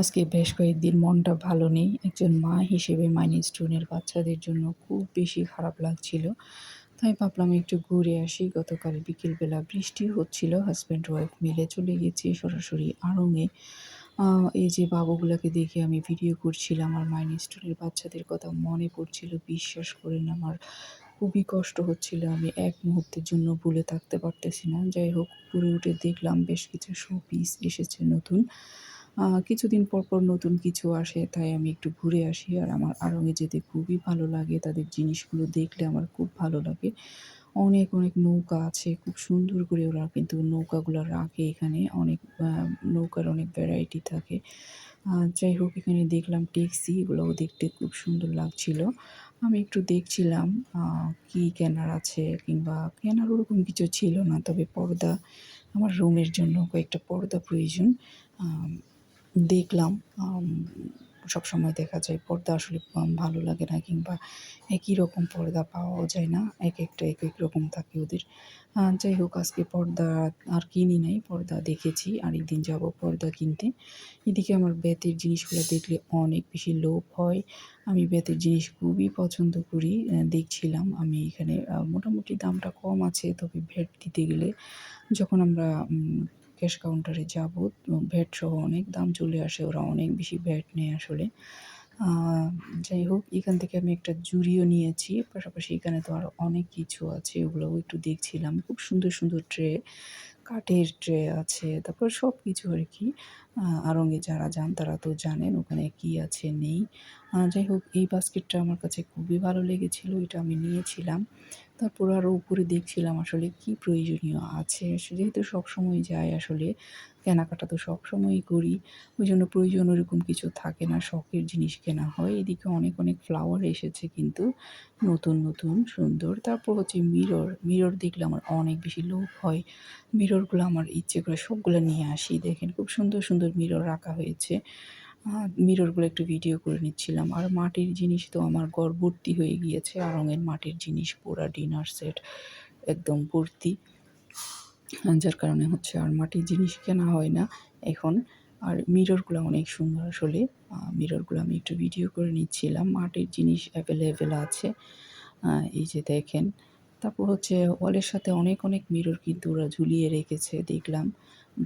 আজকে বেশ কয়েকদিন মনটা ভালো নেই। একজন মা হিসেবে মাইনি স্টোনের বাচ্চাদের জন্য খুব বেশি খারাপ লাগছিল। তাই ভাবলাম একটু ঘুরে আসি। গতকাল বিকেলবেলা বৃষ্টি হচ্ছিল হাজব্যান্ড ওয়াইফ মিলে চলে গেছি সরাসরি আড়ঙে। এই যে বাবুগুলোকে দেখে আমি ভিডিও করছিলাম, আর মাইনি স্টোনের বাচ্চাদের কথা মনে পড়ছিল। বিশ্বাস করেন আমার খুবই কষ্ট হচ্ছিল। আমি এক মুহূর্তের জন্য ভুলে থাকতে পারতেছি না। যাই হোক পুরে উঠে দেখলাম বেশ কিছু শো পিস এসেছে নতুন। কিছুদিন পর পর নতুন কিছু আসে, তাই আমি একটু ঘুরে আসি। আর আমার আড়ঙে যেতে খুবই ভালো লাগে, তাদের জিনিসগুলো দেখলে আমার খুব ভালো লাগে। অনেক অনেক নৌকা আছে, খুব সুন্দর করে ওরা কিন্তু নৌকাগুলো রাখে এখানে। অনেক নৌকার অনেক ভ্যারাইটি থাকে। যাই হোক, এখানে দেখলাম ট্যাক্সি এগুলোও দেখতে খুব সুন্দর লাগছিল। আমি একটু দেখছিলাম কি কেনার আছে কিংবা কেনার ওরকম কিছু ছিল না, তবে পর্দা, আমার রুমের জন্য কয়েকটা পর্দা প্রয়োজন। দেখলাম সব সময় দেখা যায় পর্দা আসলে ভালো লাগে না কিংবা একই রকম পর্দা পাওয়াও যায় না, এক একটা এক এক রকম থাকে ওদের। যাই হোক, আজকে পর্দা আর কিনি নাই, পর্দা দেখেছি, আরেকদিন যাব পর্দা কিনতে। এদিকে আমার বেতের জিনিসগুলো দেখলে অনেক বেশি লোভ হয়। আমি বেতের জিনিস খুবই পছন্দ করি দেখছিলাম আমি এখানে মোটামুটি দামটা কম আছে, তবে ভ্যাট দিতে গেলে যখন আমরা ক্যাশ কাউন্টারে যাব ভ্যাট সহ অনেক দাম চলে আসে, ওরা অনেক বেশি ভ্যাট নেয় আসলে। যাই হোক, এখান থেকে আমি একটা জুড়িও নিয়েছি, পাশাপাশি এখানে তো আরও অনেক কিছু আছে, ওগুলোও একটু দেখছিলাম। খুব সুন্দর সুন্দর ট্রে, কাঠের ট্রে আছে, তারপর সব কিছু আর কি। আরঙ্গে যারা যান তারা তো জানেন ওখানে কি আছে, নেই। যাই হোক, এই বাস্কেটটা আমার কাছে খুবই ভালো লেগেছিল, এটা আমি নিয়েছিলাম। তারপর আরও উপরে দেখছিলাম আসলে কি প্রয়োজনীয় আছে। যেহেতু সবসময় যায় আসলে, কেনাকাটা তো সবসময়ই করি, ওই জন্য প্রয়োজন ওরকম কিছু থাকে না, শখের জিনিস কেনা হয়। এদিকে অনেক অনেক ফ্লাওয়ার এসেছে কিন্তু নতুন নতুন, সুন্দর। তারপর হচ্ছে মিরর মিরর দেখলে আমার অনেক বেশি লোভ হয়। মিররগুলো আমার ইচ্ছে করে সবগুলো নিয়ে আসি। দেখেন, খুব সুন্দর সুন্দর মিরর রাখা হয়েছে। মিররগুলো একটু ভিডিও করে নিচ্ছিলাম। আর মাটির জিনিস তো আমার ঘর ভর্তি হয়ে গিয়েছে। আর রঙের মাটির জিনিস পুরা ডিনার সেট একদম ভর্তি। যার কারণে হচ্ছে আর মাটির জিনিস কেনা হয় না এখন। আর মিররগুলো অনেক সুন্দর আসলে। মিররগুলো আমি একটু ভিডিও করে নিচ্ছিলাম। মাটির জিনিস অ্যাভেলেবেল আছে। এই যে দেখেন তারপর হচ্ছে ওয়ালের সাথে অনেক অনেক মিরর কিন্তু ওরা ঝুলিয়ে রেখেছে। দেখলাম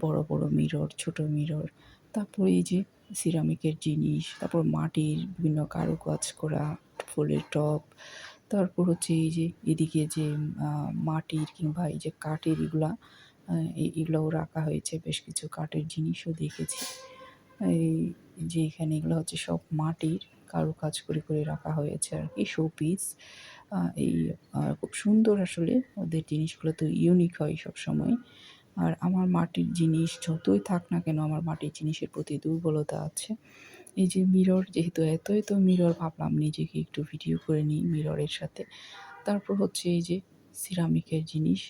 বড় বড় মিরর ছোট মিরর তারপর এই যে সিরামিকের জিনিস, তারপর মাটির বিভিন্ন কারুকাজ করা, ফুলের টপ তারপর হচ্ছে এই যে এদিকে যে মাটির কিংবা এই যে কাঠের এগুলা এগুলোও রাখা হয়েছে। বেশ কিছু কাঠের জিনিসও দেখেছি। এই যে এখানে এগুলো হচ্ছে সব মাটির। কারুকাজ করে করে রাখা হয়েছে আর কি শো পিস এই খুব সুন্দর আসলে ওদের জিনিসগুলো তো ইউনিক হয় সব সময় আর আমার মাটির জিনিস যতই থাক না কেন আমার মাটির জিনিসের প্রতি দুর্বলতা আছে। এই যে মিরর যেহেতু এতই তো মিরর ভাবলাম নিজেকে একটু ভিডিও করে নিই মিররের সাথে। তারপর হচ্ছে এই যে সিরামিকের জিনিস।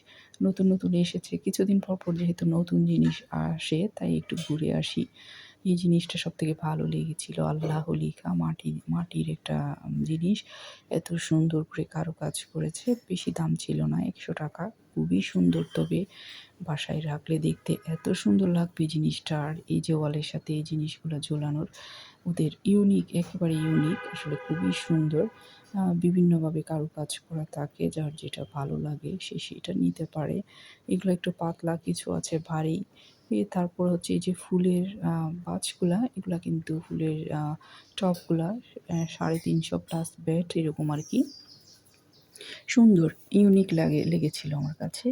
নতুন নতুন এসেছে। কিছুদিন পর পর যেহেতু নতুন জিনিস আসে, তাই একটু ঘুরে আসি। এই জিনিসটা সব থেকে ভালো লেগেছিলো। আল্লাহ লিখা মাটি মাটির একটা জিনিস। এত সুন্দর করে কারুকাজ করেছে, বেশি দাম ছিল না, একশো টাকা। খুবই সুন্দর তবে বাসায় রাখলে দেখতে এত সুন্দর লাগবে জিনিসটা। আর এই যে ওয়ালের সাথে এই জিনিসগুলো ঝোলানোর, ওদের ইউনিক একেবারে ইউনিক আসলে খুবই সুন্দর। বিভিন্নভাবে কারুকাজ করা থাকে, যার যেটা ভালো লাগে সে সেটা নিতে পারে। এগুলো একটু পাতলা কিছু আছে ভারী। তারপর হচ্ছে এই যে ফুলের বাজগুলা এগুলা কিন্তু ফুলের টপগুলা সাড়ে তিনশো প্লাস ব্যাট এরকম আর কি। সুন্দর ইউনিক লাগে, লেগেছিল আমার কাছে।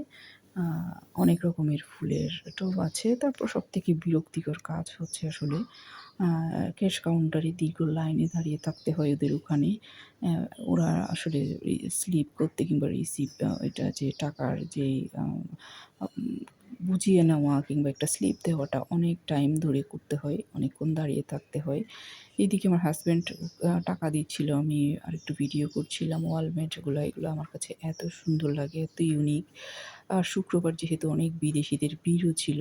অনেক রকমের ফুলের টব আছে, তারপর সব থেকে বিরক্তিকর কাজ হচ্ছে আসলে ক্যাশ কাউন্টারে দীর্ঘ লাইনে দাঁড়িয়ে থাকতে হয় ওদের ওখানে। ওরা আসলে স্লিপ করতে কিংবা রিসিভ এটা যে টাকার যে বুঝিয়ে নেওয়া কিংবা একটা স্লিপ দেওয়াটা অনেক টাইম ধরে করতে হয়, অনেকক্ষণ দাঁড়িয়ে থাকতে হয়। এদিকে আমার হাজব্যান্ড টাকা দিচ্ছিল, আমি আরেকটু ভিডিও করছিলাম ওয়ালমেটগুলো এগুলো আমার কাছে এত সুন্দর লাগে, এত ইউনিক আর শুক্রবার যেহেতু অনেক বিদেশিদের ভিড়ও ছিল,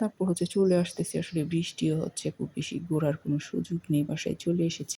তারপর হচ্ছে চলে আসতেছে, আসলে বৃষ্টিও হচ্ছে, খুব বেশি ঘোরার কোনো সুযোগ নেই, বাসায় চলে এসেছি।